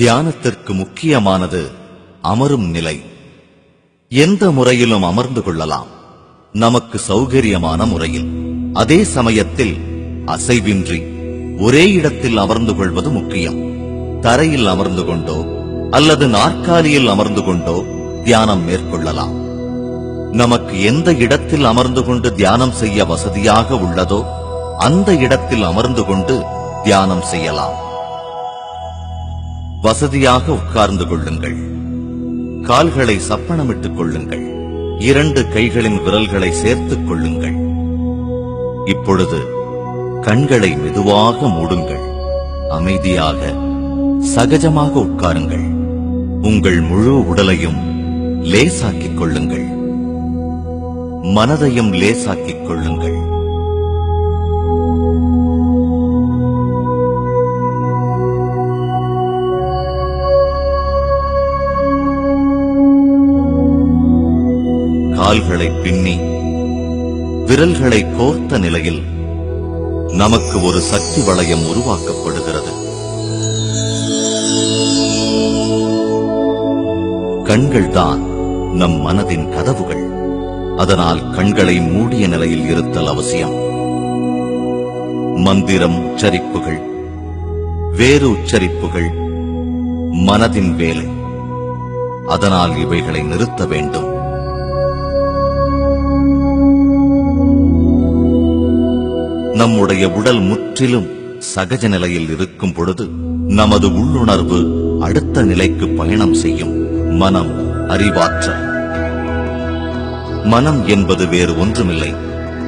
தியானத்திற்கு முக்கியமானது அமரும் நிலை. எந்த முறையிலும் அமர்ந்து கொள்ளலாம். நமக்கு சௌகரியமான முறையில். அதே சமயத்தில் அசைவின்றி ஒரே இடத்தில் அமர்ந்து கொள்வது முக்கியம். தரையில் அமர்ந்து கொண்டோ அல்லது நாற்காலியில் அமர்ந்து கொண்டோ தியானம் மேற்கொள்ளலாம். நமக்கு எந்த இடத்தில் அமர்ந்து கொண்டு தியானம் செய்ய வசதியாக உள்ளதோ அந்த இடத்தில் அமர்ந்து கொண்டு தியானம் செய்யலாம். வசதியாக உட்கார்ந்து கொள்ளுங்கள். கால்களை சப்பனமிட்டுக் கொள்ளுங்கள். இரண்டு கைகளின் விரல்களை சேர்த்துக் கொள்ளுங்கள். இப்பொழுது கண்களை மெதுவாக மூடுங்கள். அமைதியாக சகஜமாக உட்காருங்கள். உங்கள் முழு உடலையும் லேசாக்கிக் கொள்ளுங்கள். மனதையும் லேசாக்கிக் கொள்ளுங்கள். கால்களை பின்னி விரல்களை கோர்த்த நிலையில் நமக்கு ஒரு சக்தி வளையம் உருவாக்கப்படுகிறது. கண்கள்தான் நம் மனதின் கதவுகள். அதனால் கண்களை மூடிய நிலையில் இருத்தல் அவசியம். மந்திரம் உச்சரிப்புகள் வேறு உச்சரிப்புகள் மனதின் வேலை. அதனால் இவைகளை நிறுத்த வேண்டும். நம்முடைய உடல் முற்றிலும் சகஜ நிலையில் இருக்கும் பொழுது நமது உள்ளுணர்வு அடுத்த நிலைக்கு பயணம் செய்யும் மனம் அறிவாற்றல் மனம் என்பது வேறு ஒன்றுமில்லை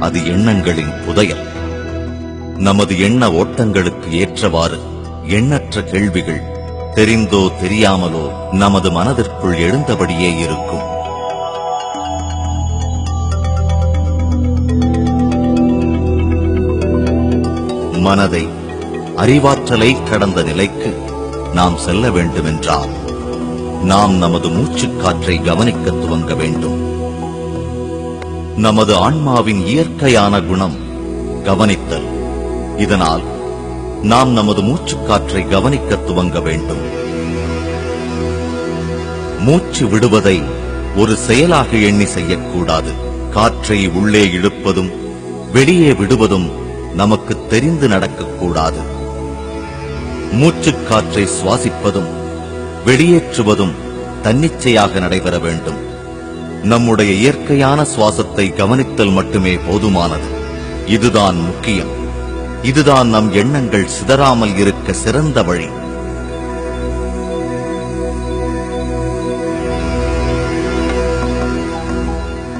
அது எண்ணங்களின் புதையல். நமது எண்ண ஓட்டங்களுக்கு ஏற்றவாறு எண்ணற்ற கேள்விகள் தெரிந்தோ தெரியாமலோ நமது மனதிற்குள் எழுந்தபடியே இருக்கும். மனதை அறிவாற்றலை கடந்த நிலைக்கு நாம் செல்ல வேண்டுமென்றால் நாம் நமது மூச்சுக்காற்றை கவனிக்க துவங்க வேண்டும். நமது ஆன்மாவின் இயற்கையான குணம் கவனித்தல். இதனால் நாம் நமது மூச்சுக்காற்றை கவனிக்க துவங்க வேண்டும். மூச்சு விடுவதை ஒரு செயலாக எண்ணி செய்யக்கூடாது. காற்றை உள்ளே இழுப்பதும் வெளியே விடுவதும் நமக்கு தெரிந்து நடக்கக்கூடாது. மூச்சுக்காற்றை சுவாசிப்பதும் வெளியேற்றுவதும் தன்னிச்சையாக நடைபெற வேண்டும். நம்முடைய இயற்கையான சுவாசத்தை கவனித்தல் மட்டுமே போதுமானது. இதுதான் முக்கியம். இதுதான் நம் எண்ணங்கள் சிதறாமல் இருக்க சிறந்த வழி.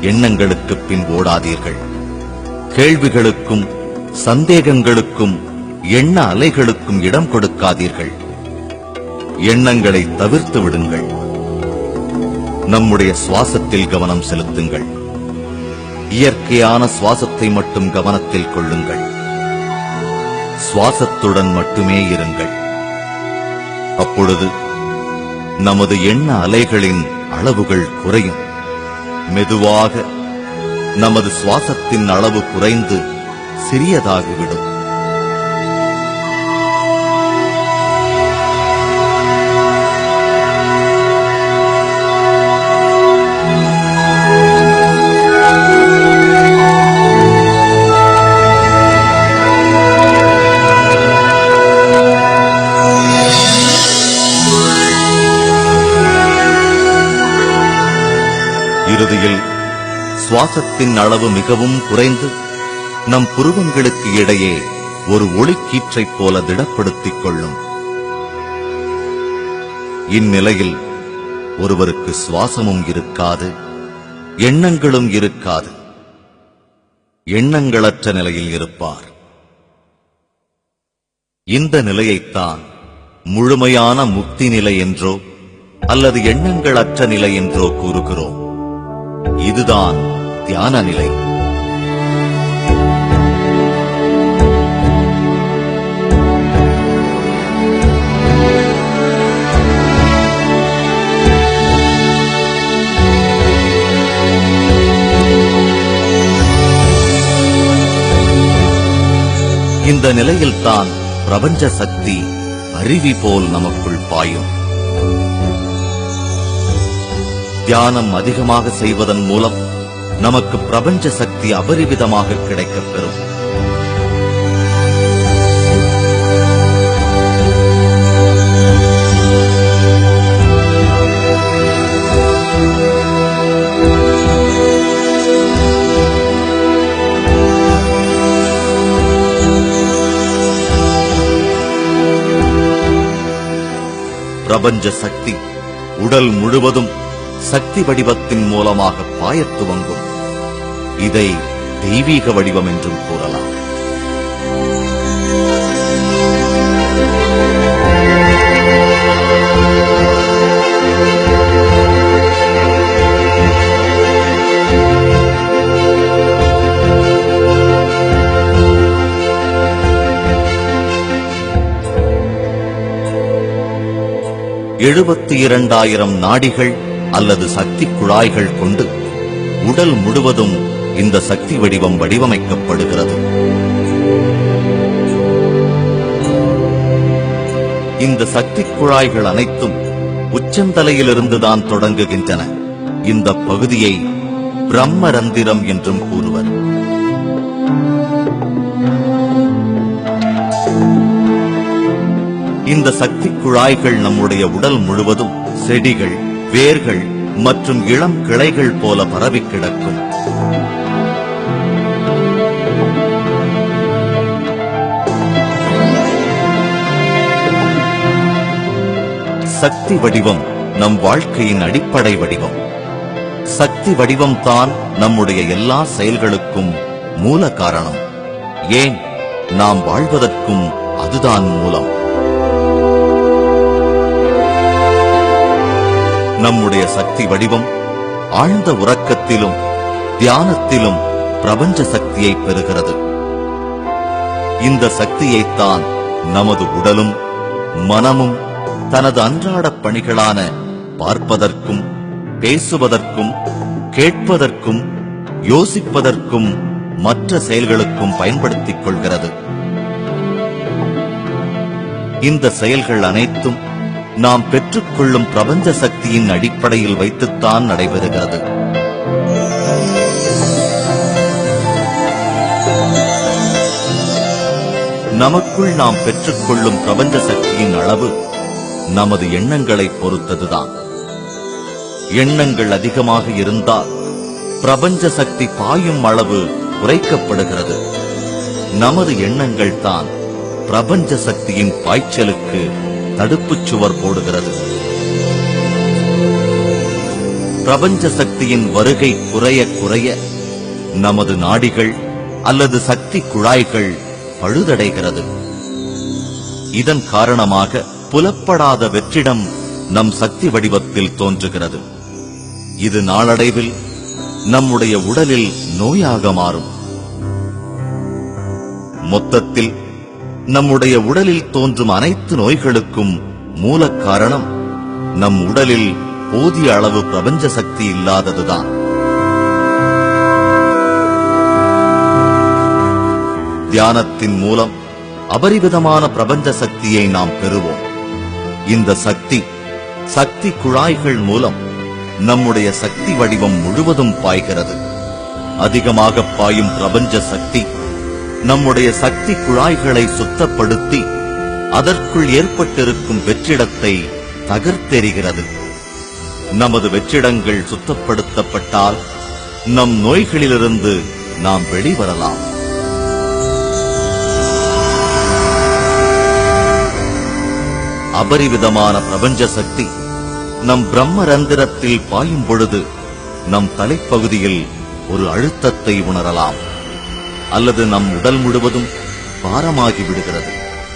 எண்ணங்களுக்கு பின் ஓடாதீர்கள். கேள்விகளுக்கும் சந்தேகங்களுக்கும் எண்ண அலைகளுக்கும் இடம் கொடுக்காதீர்கள். எண்ணங்களை தவிர்த்து விடுங்கள். நம்முடைய சுவாசத்தில் கவனம் செலுத்துங்கள். இயற்கையான சுவாசத்தை மட்டும் கவனத்தில் கொள்ளுங்கள். சுவாசத்துடன் மட்டுமே இருங்கள். அப்பொழுது நமது எண்ண அலைகளின் அளவுகள் குறையும். மெதுவாக நமது சுவாசத்தின் அளவு குறைந்து சிறியதாகிவிடும். இறுதியில் சுவாசத்தின் அளவு மிகவும் குறைந்து நம் புருவங்களுக்கு இடையே ஒரு ஒளிக்கீற்றைப் போல திடப்படுத்திக் கொள்ளும். இந்நிலையில் ஒருவருக்கு சுவாசமும் இருக்காது எண்ணங்களும் இருக்காது. எண்ணங்களற்ற நிலையில் இருப்பார். இந்த நிலையைத்தான் முழுமையான முக்தி நிலை என்றோ அல்லது எண்ணங்களற்ற நிலை என்றோ கூறுகிறோம். இதுதான் தியான நிலை. இந்த நிலையில்தான் பிரபஞ்ச சக்தி அருவி போல் நமக்குள் பாயும். தியானம் அதிகமாக செய்வதன் மூலம் நமக்கு பிரபஞ்ச சக்தி அபரிவிதமாக கிடைக்கப்பெறும் பிரபஞ்ச சக்தி உடல் முழுவதும் சக்தி வடிவத்தின் மூலமாக பாயத் துவங்கும். இதை தெய்வீக வடிவம் என்றும் கூறலாம். எழுபத்தி இரண்டாயிரம் நாடிகள் அல்லது சக்தி குழாய்கள் கொண்டு உடல் முழுவதும் இந்த சக்தி வடிவம் வடிவமைக்கப்படுகிறது. இந்த சக்தி குழாய்கள் அனைத்தும் உச்சந்தலையிலிருந்துதான் தொடங்குகின்றன. இந்த பகுதியை பிரம்மரந்திரம் என்றும் கூறுவர். இந்த சக்தி குழாய்கள் நம்முடைய உடல் முழுவதும் செடிகள் வேர்கள் மற்றும் இளம் கிளைகள் போல பரவி கிடக்கும். சக்தி வடிவம் நம் வாழ்க்கையின் அடிப்படை வடிவம். சக்தி வடிவம்தான் நம்முடைய எல்லா செயல்களுக்கும் மூல காரணம். ஏன்? நாம் வாழ்வதற்கும் அதுதான் மூலம். நம்முடைய சக்தி வடிவம் ஆழ்ந்த உறக்கத்திலும் தியானத்திலும் பிரபஞ்ச சக்தியை பெறுகிறது. இந்த சக்தியைத்தான் நமது உடலும் மனமும் தனது அன்றாட பணிகளான பார்ப்பதற்கும் பேசுவதற்கும் கேட்பதற்கும் யோசிப்பதற்கும் மற்ற செயல்களுக்கும் பயன்படுத்திக் கொள்கிறது. இந்த செயல்கள் அனைத்தும் நாம் பெற்றுக்கொள்ளும் பிரபஞ்ச சக்தியின் அடிப்படையில் வைத்துத்தான் நடைபெறுகிறது. நமக்குள் நாம் பெற்றுக்கொள்ளும் பிரபஞ்ச சக்தியின் அளவு நமது எண்ணங்களை பொறுத்ததுதான். எண்ணங்கள் அதிகமாக இருந்தால் பிரபஞ்ச சக்தி பாயும் அளவு குறைக்கப்படுகிறது. நமது எண்ணங்கள் தான் பிரபஞ்ச சக்தியின் பாய்ச்சலுக்கு தடுப்புச் சுவர் போடுகிறது. பிரபஞ்ச சக்தியின் வருகை குறைய குறைய நமது நாடிகள் அல்லது சக்தி குழாய்கள் பழுதடைகிறது. இதன் காரணமாக புலப்படாத வெற்றிடம் நம் சக்தி வடிவத்தில் தோன்றுகிறது. இது நாளடைவில் நம்முடைய உடலில் நோயாக மாறும். மொத்தத்தில் நம்முடைய உடலில் தோன்றும் அனைத்து நோய்களுக்கும் மூல காரணம் நம் உடலில் போதிய அளவு பிரபஞ்ச சக்தி இல்லாததுதான். தியானத்தின் மூலம் அபரிவிதமான பிரபஞ்ச சக்தியை நாம் பெறுவோம். இந்த சக்தி சக்தி குழாய்கள் மூலம் நம்முடைய சக்தி வடிவம் முழுவதும் பாய்கிறது. அதிகமாக பாயும் பிரபஞ்ச சக்தி நம்முடைய சக்தி குழாய்களை சுத்தப்படுத்தி அதற்குள் ஏற்பட்டிருக்கும் வெற்றிடத்தை தகர்த்தெறிகிறது. நமது வெற்றிடங்கள் சுத்தப்படுத்தப்பட்டால் நம் நோய்களிலிருந்து நாம் வெளிவரலாம். அபரிவிதமான பிரபஞ்ச சக்தி நம் பிரம்மரந்திரத்தில் பாயும் பொழுது நம் தலைப்பகுதியில் ஒரு அழுத்தத்தை உணரலாம். அல்லது நம் உடல் முழுவதும் பாரமாகி விடுகிறது.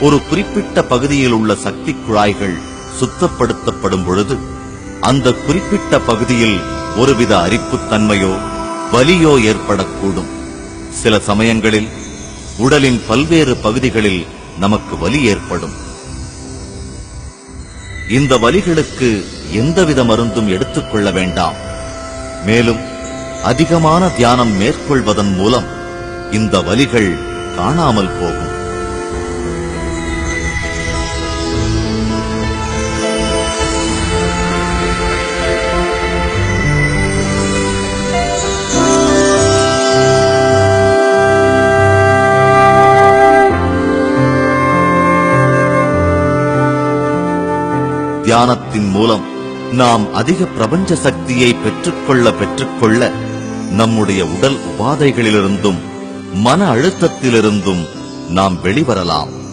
ஒரு குறிப்பிட்ட பகுதியில் உள்ள சக்தி குழாய்கள் சுத்தப்படுத்தப்படும் பொழுது அந்த குறிப்பிட்ட பகுதியில் ஒருவித அரிப்புத்தன்மையோ வலியோ ஏற்படக்கூடும். சில சமயங்களில் உடலின் பல்வேறு பகுதிகளில் நமக்கு வலி ஏற்படும். இந்த வலிகளுக்கு எந்தவித மருந்தும் எடுத்துக்கொள்ள வேண்டாம். மேலும் அதிகமான தியானம் மேற்கொள்வதன் மூலம் இந்த வலிகள் காணாமல் போகும். தியானத்தின் மூலம் நாம் அதிக பிரபஞ்ச சக்தியை பெற்றுக்கொள்ள பெற்றுக்கொள்ள நம்முடைய உடல் உபாதைகளிலிருந்தும் மன அழுத்தத்திலிருந்தும் நாம் வெளிவரலாம்.